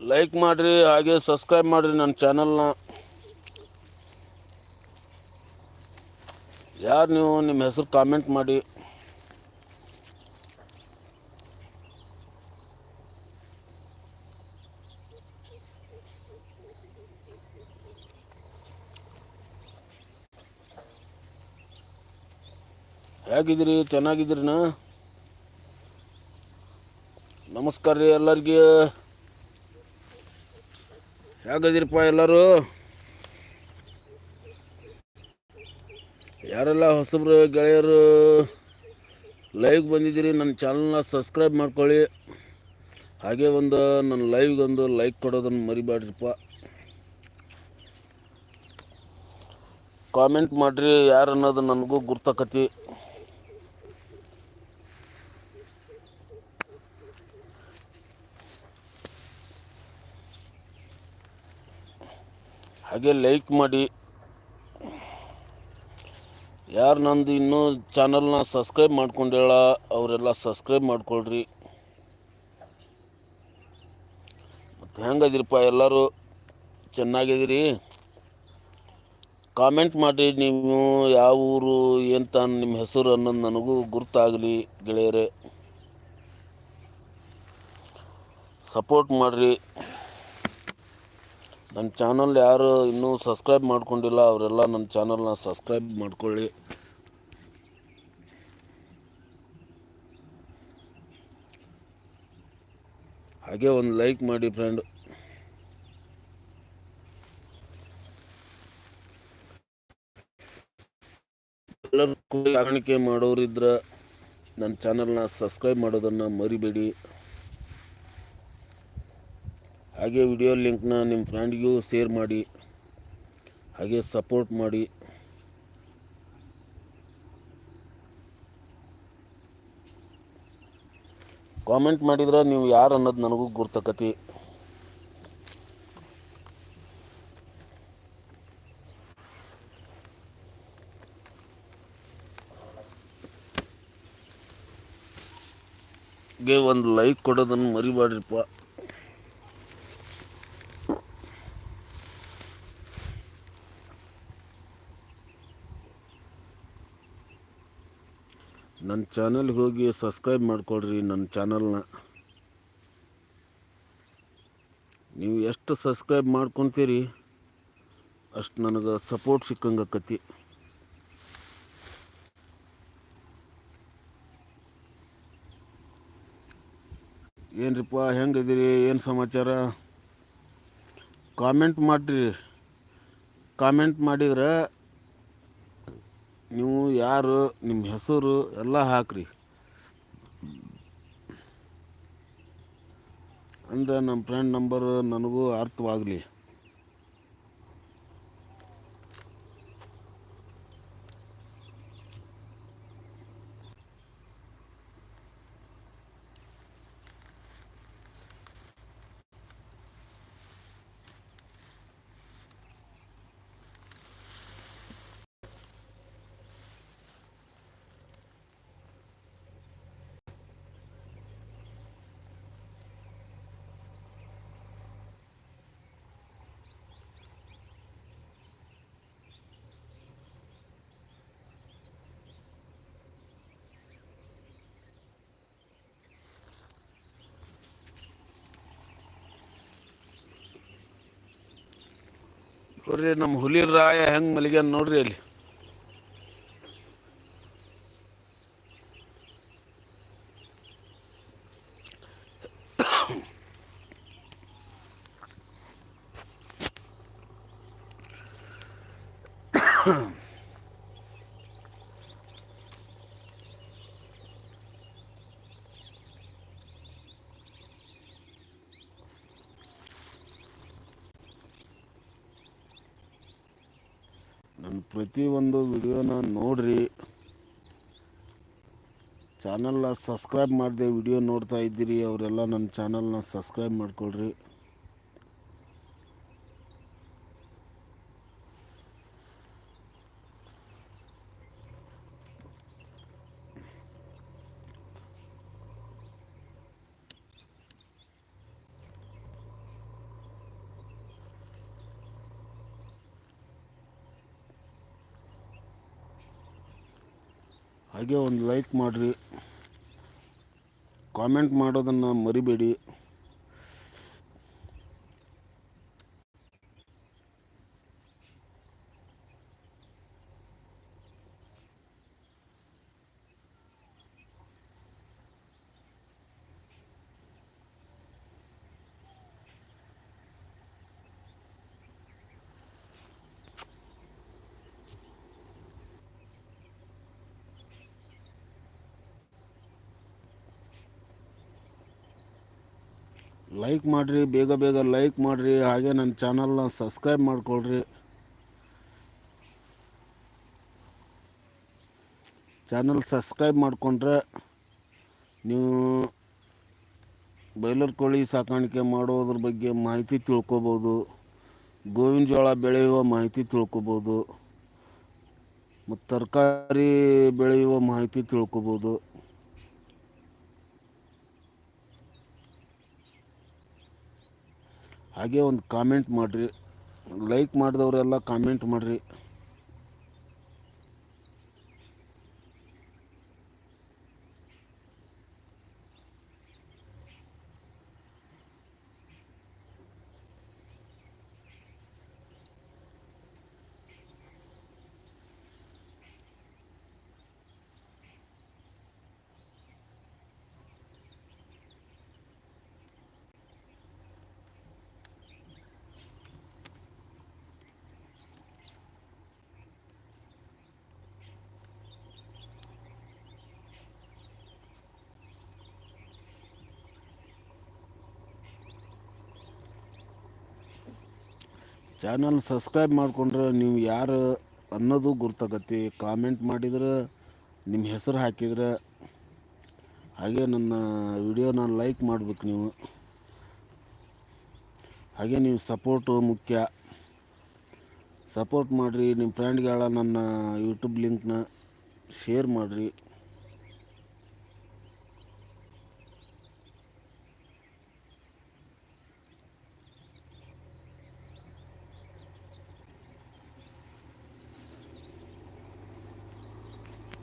Like ಮಾಡಿರಿ, ಹಾಗೆ subscribe ಮಾಡಿರಿ ನನ್ನ ಚಾನಲ್ನ ಯಾರು ನೀವು, ನಿಮ್ಮ ಹೆಸರು ಕಾಮೆಂಟ್ ಮಾಡಿ. ಹೇಗಿದ್ದೀರಿ, ಚೆನ್ನಾಗಿದ್ದೀರಿನಾ? ನಮಸ್ಕಾರ ರೀ ಎಲ್ಲರಿಗೆ. ಹೇಗಿದ್ದೀರಪ್ಪ ಎಲ್ಲರೂ? ಯಾರೆಲ್ಲ ಹೊಸಬ್ರು, ಗೆಳೆಯರು ಲೈವ್ಗೆ ಬಂದಿದ್ದೀರಿ, ನನ್ನ ಚಾನಲ್ನ ಸಬ್ಸ್ಕ್ರೈಬ್ ಮಾಡ್ಕೊಳ್ಳಿ. ಹಾಗೆ ಒಂದು ನನ್ನ ಲೈವ್ಗೊಂದು ಲೈಕ್ ಕೊಡೋದನ್ನು ಮರಿಬೇಡ್ರಿಪ್ಪ ಕಾಮೆಂಟ್ ಮಾಡಿರಿ ಯಾರು ಅನ್ನೋದು ನನಗೂ ಗುರ್ತಾಕತಿ. ಹಾಗೆ ಲೈಕ್ ಮಾಡಿ. ಯಾರು ನಂದು ಇನ್ನೂ ಚಾನಲ್ನ ಸಬ್ಸ್ಕ್ರೈಬ್ ಮಾಡ್ಕೊಂಡೇಳ, ಅವರೆಲ್ಲ ಸಬ್ಸ್ಕ್ರೈಬ್ ಮಾಡ್ಕೊಳ್ರಿ. ಮತ್ತು ಹೆಂಗದಿರಪ್ಪ ಎಲ್ಲರೂ? ಚೆನ್ನಾಗಿದ್ದೀರಿ ಕಾಮೆಂಟ್ ಮಾಡಿ ನೀವು ಯಾವ ಊರು ಎಂತ ನಿಮ್ಮ ಹೆಸರು ಅನ್ನೋದು ನನಗೂ ಗುರ್ತಾಗಲಿ ಗೆಳೆಯರೇ. ಸಪೋರ್ಟ್ ಮಾಡಿರಿ. ನನ್ನ ಚಾನಲ್ ಯಾರು ಇನ್ನೂ ಸಬ್ಸ್ಕ್ರೈಬ್ ಮಾಡ್ಕೊಂಡಿಲ್ಲ, ಅವರೆಲ್ಲ ನನ್ನ ಚಾನಲ್ನ ಸಬ್ಸ್ಕ್ರೈಬ್ ಮಾಡ್ಕೊಳ್ಳಿ. ಹಾಗೆ ಒಂದು ಲೈಕ್ ಮಾಡಿ ಫ್ರೆಂಡ್ ಎಲ್ಲರೂ ಕೂಡ ಮಾಡೋರಿದ್ರೆ ನನ್ನ ಚಾನಲ್ನ ಸಬ್ಸ್ಕ್ರೈಬ್ ಮಾಡೋದನ್ನು ಮರಿಬೇಡಿ. ಹಾಗೆ ವಿಡಿಯೋ ಲಿಂಕ್ನ ನಿಮ್ಮ ಫ್ರೆಂಡ್ಗೂ ಶೇರ್ ಮಾಡಿ, ಹಾಗೆ ಸಪೋರ್ಟ್ ಮಾಡಿ. ಕಾಮೆಂಟ್ ಮಾಡಿದ್ರೆ ನೀವು ಯಾರು ಅನ್ನೋದು ನನಗೂ ಗುರ್ತಕತಿ. ಗೆ ಒಂದು ಲೈಕ್ ಕೊಡೋದನ್ನು ಮರಿಬೇಡ್ರಿಪ್ಪ ನನ್ನ ಚಾನಲ್ಗೆ ಹೋಗಿ ಸಬ್ಸ್ಕ್ರೈಬ್ ಮಾಡಿಕೊಳ್ರಿ ನನ್ನ ಚಾನಲ್ನ ನೀವು ಎಷ್ಟು ಸಬ್ಸ್ಕ್ರೈಬ್ ಮಾಡ್ಕೊತೀರಿ ಅಷ್ಟು ನನಗೆ ಸಪೋರ್ಟ್ ಸಿಕ್ಕಂಗೆ ಆಕತಿ ಏನ್ರಿಪ್ಪ, ಹೆಂಗಿದ್ದೀರಿ, ಏನು ಸಮಾಚಾರ? ಕಾಮೆಂಟ್ ಮಾಡಿರಿ. ಕಾಮೆಂಟ್ ಮಾಡಿದ್ರೆ ನೀವು ಯಾರು ನಿಮ್ಮ ಹೆಸರು ಎಲ್ಲ ಹಾಕ್ರಿ. ಅಂದರೆ ನಮ್ಮ ಫ್ರೆಂಡ್ ನಂಬರ್ ನನಗೂ ಅರ್ಥವಾಗಲಿ. ನೋಡ್ರಿ ನಮ್ಮ ಹುಲಿ ರಾಯ ಹೆಂಗೆ ಮಲಿಗ್ಯಾನ ನೋಡ್ರಿ ಅಲ್ಲಿ. ನನ್ನ ಪ್ರತಿಯೊಂದು ವಿಡಿಯೋನ ನೋಡಿರಿ. ಚಾನಲ್ನ ಸಬ್ಸ್ಕ್ರೈಬ್ ಮಾಡಿದೆ ವಿಡಿಯೋ ನೋಡ್ತಾ ಇದ್ದೀರಿ ಅವರೆಲ್ಲ ನನ್ನ ಚಾನಲ್ನ ಸಬ್ಸ್ಕ್ರೈಬ್ ಮಾಡ್ಕೊಳ್ರಿ. ಹಾಗೆ ಒಂದು ಲೈಕ್ ಮಾಡಿರಿ. ಕಾಮೆಂಟ್ ಮಾಡೋದನ್ನು ಮರಿಬೇಡಿ. ಲೈಕ್ ಮಾಡಿರಿ, ಬೇಗ ಬೇಗ ಲೈಕ್ ಮಾಡಿರಿ, ಹಾಗೆ ನನ್ನ ಚಾನಲ್ನ ಸಬ್ಸ್ಕ್ರೈಬ್ ಮಾಡಿಕೊಳ್ರಿ. ಚಾನಲ್ ಸಬ್ಸ್ಕ್ರೈಬ್ ಮಾಡಿಕೊಂಡ್ರೆ ನೀವು ಬೈಲರ್ ಕೋಳಿ ಸಾಕಾಣಿಕೆ ಮಾಡೋದ್ರ ಬಗ್ಗೆ ಮಾಹಿತಿ ತಿಳ್ಕೊಬೋದು. ಗೋವಿನ ಜೋಳ ಬೆಳೆಯುವ ಮಾಹಿತಿ ತಿಳ್ಕೊಬೋದು. ಮತ್ತು ತರಕಾರಿ ಬೆಳೆಯುವ ಮಾಹಿತಿ ತಿಳ್ಕೊಬೋದು. ಹಾಗೆ ಒಂದು ಕಾಮೆಂಟ್ ಮಾಡಿರಿ. ಲೈಕ್ ಮಾಡಿದವರೆಲ್ಲ ಕಾಮೆಂಟ್ ಮಾಡಿರಿ. ಚಾನಲ್ ಸಬ್ಸ್ಕ್ರೈಬ್ ಮಾಡಿಕೊಂಡ್ರೆ ನೀವು ಯಾರು ಅನ್ನೋದು ಗುರ್ತಾಗತ್ತೆ ಕಾಮೆಂಟ್ ಮಾಡಿದ್ರೆ ನಿಮ್ಮ ಹೆಸರು ಹಾಕಿದ್ರೆ ಹಾಗೆ ನನ್ನ ವಿಡಿಯೋನ ಲೈಕ್ ಮಾಡಬೇಕು ನೀವು. ಹಾಗೆ ನೀವು ಸಪೋರ್ಟು ಮುಖ್ಯ. ಸಪೋರ್ಟ್ ಮಾಡಿರಿ ನಿಮ್ಮ ಫ್ರೆಂಡ್ಗಳ ನನ್ನ ಯೂಟ್ಯೂಬ್ ಲಿಂಕ್ನ ಶೇರ್ ಮಾಡಿರಿ.